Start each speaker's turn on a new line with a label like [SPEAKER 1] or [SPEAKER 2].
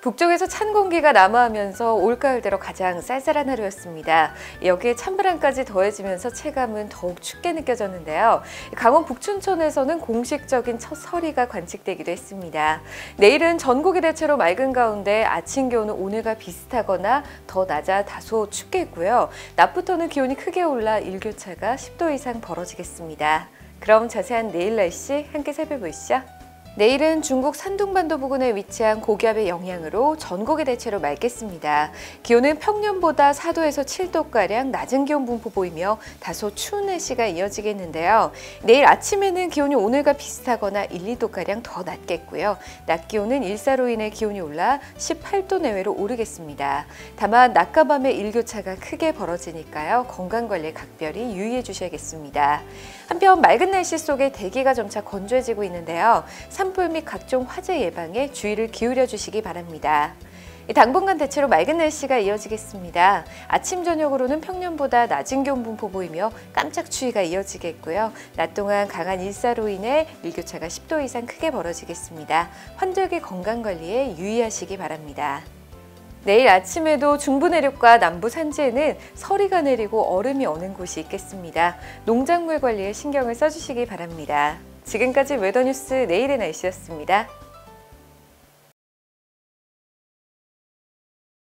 [SPEAKER 1] 북쪽에서 찬 공기가 남하하면서 올가을 들어 가장 쌀쌀한 하루였습니다. 여기에 찬바람까지 더해지면서 체감은 더욱 춥게 느껴졌는데요. 강원 북춘천에서는 공식적인 첫 서리가 관측되기도 했습니다. 내일은 전국이 대체로 맑은 가운데 아침 기온은 오늘과 비슷하거나 더 낮아 다소 춥겠고요. 낮부터는 기온이 크게 올라 일교차가 10도 이상 벌어지겠습니다. 그럼 자세한 내일 날씨 함께 살펴보시죠. 내일은 중국 산둥반도 부근에 위치한 고기압의 영향으로 전국이 대체로 맑겠습니다. 기온은 평년보다 4도에서 7도가량 낮은 기온 분포 보이며 다소 추운 날씨가 이어지겠는데요. 내일 아침에는 기온이 오늘과 비슷하거나 1, 2도가량 더 낮겠고요. 낮 기온은 일사로 인해 기온이 올라 18도 내외로 오르겠습니다. 다만 낮과 밤의 일교차가 크게 벌어지니까요. 건강관리에 각별히 유의해 주셔야겠습니다. 한편 맑은 날씨 속에 대기가 점차 건조해지고 있는데요. 산불 및 각종 화재 예방에 주의를 기울여 주시기 바랍니다. 당분간 대체로 맑은 날씨가 이어지겠습니다. 아침 저녁으로는 평년보다 낮은 기온 분포 보이며 깜짝 추위가 이어지겠고요. 낮 동안 강한 일사로 인해 일교차가 10도 이상 크게 벌어지겠습니다. 환절기 건강 관리에 유의하시기 바랍니다. 내일 아침에도 중부 내륙과 남부 산지에는 서리가 내리고 얼음이 오는 곳이 있겠습니다. 농작물 관리에 신경을 써주시기 바랍니다. 지금까지 웨더뉴스 내일의 날씨였습니다.